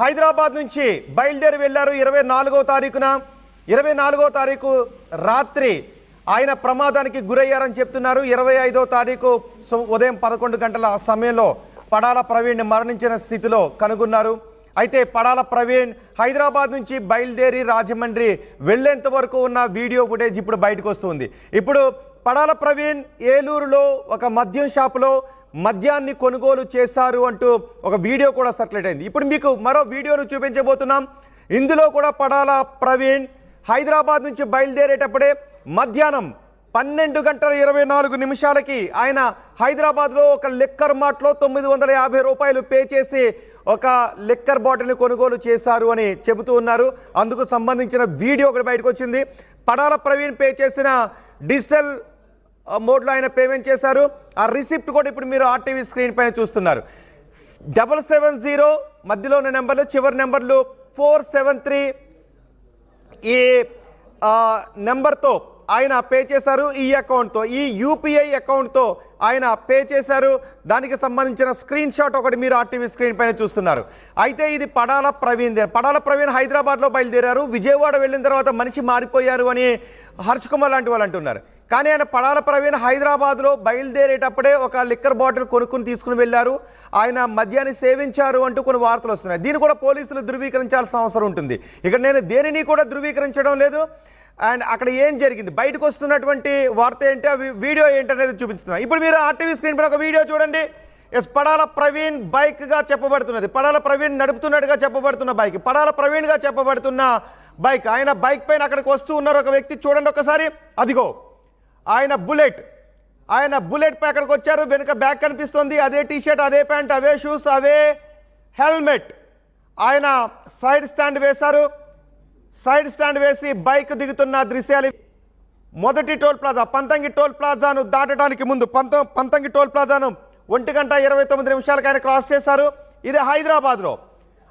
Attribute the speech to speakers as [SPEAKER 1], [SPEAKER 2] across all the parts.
[SPEAKER 1] హైదరాబాద్ నుంచి బయలుదేరి వెళ్ళారు. ఇరవై నాలుగో తారీఖున ఇరవై నాలుగో తారీఖు రాత్రి ఆయన ప్రమాదానికి గురయ్యారని చెప్తున్నారు. ఇరవై ఐదో తారీఖు సో- ఉదయం పదకొండు గంటల సమయంలో పడాల ప్రవీణ్ మరణించిన స్థితిలో కనుగొన్నారు. అయితే పడాల ప్రవీణ్ హైదరాబాద్ నుంచి బయలుదేరి రాజమండ్రి వెళ్ళేంత వరకు ఉన్న వీడియో ఫుటేజ్ ఇప్పుడు బయటకు వస్తుంది. ఇప్పుడు పడాల ప్రవీణ్ ఏలూరులో ఒక మద్యం షాపులో మద్యాన్ని కొనుగోలు చేశారు అంటూ ఒక వీడియో కూడా సర్క్యులేట్ అయింది. ఇప్పుడు మీకు మరో వీడియోను చూపించబోతున్నాం. ఇందులో కూడా పడాల ప్రవీణ్? హైదరాబాద్ నుంచి బయలుదేరేటప్పుడే మధ్యాహ్నం పన్నెండు గంటల ఇరవై నాలుగు నిమిషాలకి ఆయన హైదరాబాద్లో ఒక లిక్కర్ మార్ట్లో తొమ్మిది వందల యాభై రూపాయలు పే చేసి ఒక లిక్కర్ బాటిల్ని కొనుగోలు చేశారు అని చెబుతూ ఉన్నారు. అందుకు సంబంధించిన వీడియో ఒకటి బయటకు వచ్చింది. పడాల ప్రవీణ్ పే చేసిన డిజిటల్ మోడ్లో ఆయన పేమెంట్ చేశారు? ఆ రిసిప్ట్ కూడా ఇప్పుడు మీరు ఆర్టీవీ స్క్రీన్ పైన చూస్తున్నారు. డబల్ సెవెన్ జీరో మధ్యలో ఉన్న నెంబర్లు చివరి నెంబర్లు ఫోర్ సెవెన్ త్రీ ఈ నెంబర్తో ఆయన పే చేశారు ఈ అకౌంట్తో ఈ యూపీఐ అకౌంట్తో ఆయన పే చేశారు. దానికి సంబంధించిన స్క్రీన్ షాట్ ఒకటి మీరు ఆర్టీవీ స్క్రీన్ పైన చూస్తున్నారు. అయితే ఇది పడాల ప్రవీణ్ పడాల ప్రవీణ్ హైదరాబాద్లో బయలుదేరారు. విజయవాడ వెళ్ళిన తర్వాత మనిషి మారిపోయారు అని హర్ష్ కుమార్ లాంటి వాళ్ళు అంటున్నారు. కానీ ఆయన పడాల ప్రవీణ్ హైదరాబాద్లో బయలుదేరేటప్పుడే ఒక లిక్కర్ బాటిల్ కొనుక్కుని తీసుకుని వెళ్ళారు. ఆయన మద్యాన్ని సేవించారు అంటూ కొన్ని వార్తలు వస్తున్నాయి. దీన్ని కూడా పోలీసులు ధృవీకరించాల్సిన అవసరం ఉంటుంది. ఇక్కడ నేను దేనిని కూడా ధృవీకరించడం లేదు. అండ్ అక్కడ ఏం జరిగింది? బయటకు వస్తున్నటువంటి వార్త ఏంటి? అవి వీడియో ఏంటనేది చూపిస్తున్నాను ఇప్పుడు మీరు ఆర్టీవీ స్క్రీన్ పైన ఒక వీడియో చూడండి. ఎస్ పడాల ప్రవీణ్ బైక్గా చెప్పబడుతున్నది. పడాల ప్రవీణ్ నడుపుతున్నట్టుగా చెప్పబడుతున్న బైక్. పడాల ప్రవీణ్గా చెప్పబడుతున్న బైక్. ఆయన బైక్ పైన అక్కడికి వస్తూ ఉన్నారు ఒక వ్యక్తి. చూడండి ఒకసారి. అదిగో. ఆయన బుల్లెట్. ఆయన బుల్లెట్ పై అక్కడికి వచ్చారు. వెనుక బ్యాగ్ కనిపిస్తుంది. అదే టీషర్ట్ అదే ప్యాంట్ అవే షూస్ అవే హెల్మెట్. ఆయన సైడ్ స్టాండ్ వేశారు. సైడ్ స్టాండ్ వేసి బైక్ దిగుతున్న దృశ్యాలు మొదటి టోల్ ప్లాజా పంతంగి టోల్ ప్లాజాను దాటడానికి ముందు పంత పంతంగి టోల్ ప్లాజాను ఒంటి గంట ఇరవై తొమ్మిది నిమిషాలకు ఆయన క్రాస్ చేశారు. ఇది హైదరాబాద్లో.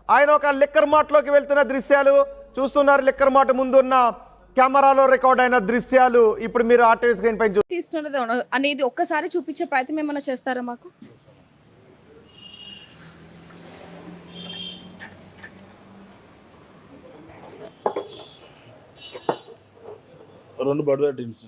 [SPEAKER 1] ఆయన ఒక లిక్కర్ మార్ట్లోకి వెళ్తున్న దృశ్యాలు చూస్తున్నారు. లిక్కర్ మార్ట్ ముందున్న కెమెరాలో రికార్డ్ అయిన దృశ్యాలు ఇప్పుడు మీరు ఆర్టీవీ స్క్రీన్ పై
[SPEAKER 2] తీస్తున్నది అనేది ఒక్కసారి చూపించే ప్రయత్నం ఏమైనా చేస్తారా మాకు?
[SPEAKER 3] రెండు బడ్వే టిన్స్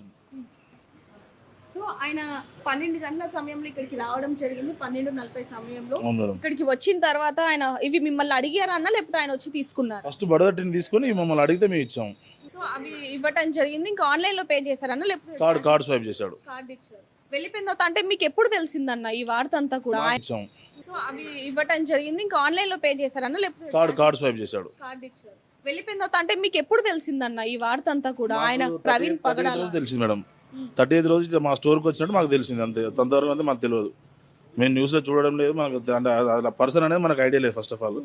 [SPEAKER 2] సో ఆయన పన్నెండు గంటల సమయంలో ఇక్కడికి రావడం జరిగింది పన్నెండు నలభై సమయంలో. ఇక్కడికి వచ్చిన తర్వాత ఆయన ఇవి మిమ్మల్ని అడిగారా అన్న లేకపోతే ఆయన వచ్చి తీసుకున్నారు?
[SPEAKER 3] ఫస్ట్ బడ్వే టిన్ తీసుకొని మమ్మల్ని అడిగితే మేము ఇచ్చాం
[SPEAKER 2] సో అవి ఇవ్వటం జరిగింది. ఇంకా ఆన్లైన్లో పే చేశారన్న లేకపోతే
[SPEAKER 3] కార్డ్ కార్డ్ స్వైప్ చేశాడు.
[SPEAKER 2] కార్డ్ ఇచ్చారు. వెళ్ళిపోయిన తర్వాత అంటే మీకు ఎప్పుడు తెలిసిందన్న ఈ వార్త అంతా కూడా?
[SPEAKER 3] ఇచ్చాం
[SPEAKER 2] సో అవి ఇవ్వటం జరిగింది. ఇంకా ఆన్లైన్లో పే చేశారన్న లేకపోతే
[SPEAKER 3] కార్డ్ కార్డ్ స్వైప్ చేశాడు.
[SPEAKER 2] కార్డ్ ఇచ్చారు. వెళ్ళిపోయిన తర్వాత అంటే మీకు ఎప్పుడు తెలిసిందన్న ఈ వార్త అంతా కూడా ఆయన ప్రవీణ్
[SPEAKER 3] 38
[SPEAKER 2] పగడాల
[SPEAKER 3] తెలిసింది మేడం. థర్టీ ఐదు రోజు మా స్టోర్కి వచ్చినట్టు మాకు తెలిసింది. అంతే. అంతవరకు అంతే మాకు తెలియదు. మేము న్యూస్లో చూడడం లేదు మనకు అంటే అలా పర్సన్ అనేది మనకు ఐడియా లేదు first of all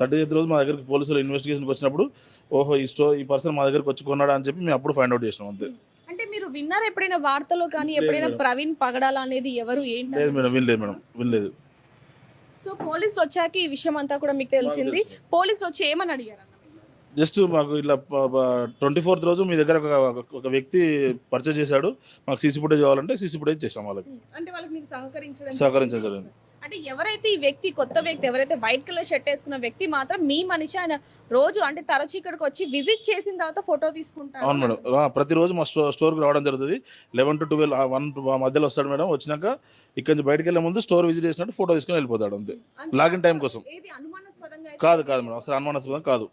[SPEAKER 3] thirty eighth రోజు మా దగ్గరికి పోలీసులు ఇన్వెస్టిగేషన్కి వచ్చినప్పుడు ఓహో ఈ స్టో ఈ పర్సన్ మా దగ్గరికి వచ్చి కొన్నాడా అని చెప్పి మేము అప్పుడు ఫైండ్ అవుట్ చేసినాం అంతే.
[SPEAKER 2] అంటే మీరు విన్నారా ఎప్పుడైనా వార్తలో కానీ ఎప్పుడైనా ప్రవీణ్ పగడాల అనేది ఎవరు ఏంటి
[SPEAKER 3] లేదు మేడం వినలేదు మేడం వినలేదు.
[SPEAKER 2] సో పోలీసులు వచ్చాక ఈ విషయం అంతా కూడా మీకు తెలిసింది. పోలీసులు వచ్చి ఏమని అడిగారు?
[SPEAKER 3] జస్ట్ మాకు ఇట్లా ట్వంటీ ఫోర్త్ రోజు మీ దగ్గర ఒక- వ్యక్తి పర్చేజ్ చేశాడు. మాకు సీసీ ఫుటేజ్ కావాలంటే సీసీ ఫుటేజ్ చేసాం వాళ్ళకి.
[SPEAKER 2] అంటే వాళ్ళకి సహకరించడం
[SPEAKER 3] సహకరించడం జరిగింది.
[SPEAKER 2] అంటే ఎవరైతే ఈ వ్యక్తి కొత్త వ్యక్తి ఎవరైతే వైట్ కలర్ షర్ట్ వేసుకున్న వ్యక్తి మాత్రం మీ మనిషి ఆయన రోజు అంటే తరచు ఇక్కడికి వచ్చి విజిట్ చేసిన తర్వాత ఫోటో తీసుకుంటారు
[SPEAKER 3] అవును మేడం. ప్రతిరోజు మా స్టో స్టోర్కి రావడం జరుగుతుంది. లెవెన్ టు ట్వెల్వ్ వన్ మధ్యలో వస్తాడు మేడం. వచ్చినాక ఇక్కడ నుంచి బయటకు వెళ్ళే ముందు స్టోర్ విజిట్ చేసినట్టు ఫోటో తీసుకొని వెళ్ళిపోతాడు అంతే. లాగిన్ టైం కోసం. కాదు కాదు మేడం. అసలు అనుమానాస్పదం కాదు.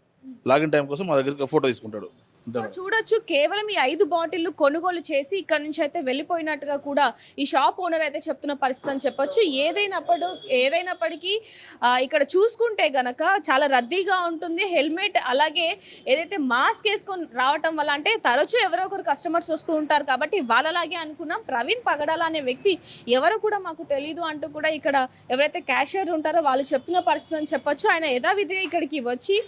[SPEAKER 3] లాగిన్ టైం కోసం మా దగ్గరికి ఫోటో తీసుకుంటాడు.
[SPEAKER 2] సో చూడొచ్చు కేవలం ఈ ఐదు బాటిల్లు కొనుగోలు చేసి ఇక్కడ నుంచి అయితే వెళ్ళిపోయినట్టుగా కూడా ఈ షాప్ ఓనర్ అయితే చెప్తున్న పరిస్థితి అని చెప్పొచ్చు. ఏదైనప్పుడు ఏదైనప్పటికీ ఇక్కడ చూసుకుంటే గనక చాలా రద్దీగా ఉంటుంది. హెల్మెట్ అలాగే ఏదైతే మాస్క్ వేసుకొని రావటం వల్ల అంటే తరచూ ఎవరో ఒకరు కస్టమర్స్ వస్తూ ఉంటారు కాబట్టి వాళ్ళలాగే అనుకున్నాం. ప్రవీణ్ పగడాల అనే వ్యక్తి ఎవరు కూడా మాకు తెలియదు అంటూ కూడా ఇక్కడ ఎవరైతే క్యాషియర్ ఉంటారో వాళ్ళు చెప్తున్న పరిస్థితి అని చెప్పొచ్చు. ఆయన యథావిధిగా ఇక్కడికి వచ్చి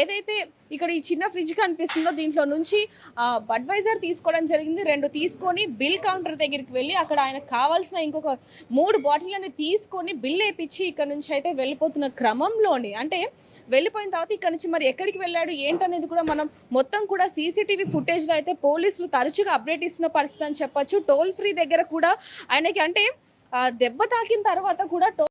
[SPEAKER 2] ఏదైతే ఇక్కడ ఈ చిన్న ఫ్రిడ్జ్ కనిపిస్తుందో దీంట్లో నుంచి బడ్వైజర్ తీసుకోవడం జరిగింది. రెండు తీసుకొని బిల్ కౌంటర్ దగ్గరికి వెళ్ళి అక్కడ ఆయనకు కావాల్సిన ఇంకొక మూడు బాటిల్ని తీసుకొని బిల్ వేయించి ఇక్కడ నుంచి అయితే వెళ్ళిపోతున్న క్రమంలోనే అంటే వెళ్ళిపోయిన తర్వాత ఇక్కడ నుంచి మరి ఎక్కడికి వెళ్ళాడు ఏంటనేది కూడా మనం మొత్తం కూడా సీసీటీవీ ఫుటేజ్లో అయితే పోలీసులు తరచుగా అప్డేట్ ఇస్తున్న పరిస్థితి అని చెప్పచ్చు. టోల్ ఫ్రీ దగ్గర కూడా ఆయనకి అంటే దెబ్బ తాకిన తర్వాత కూడా టోల్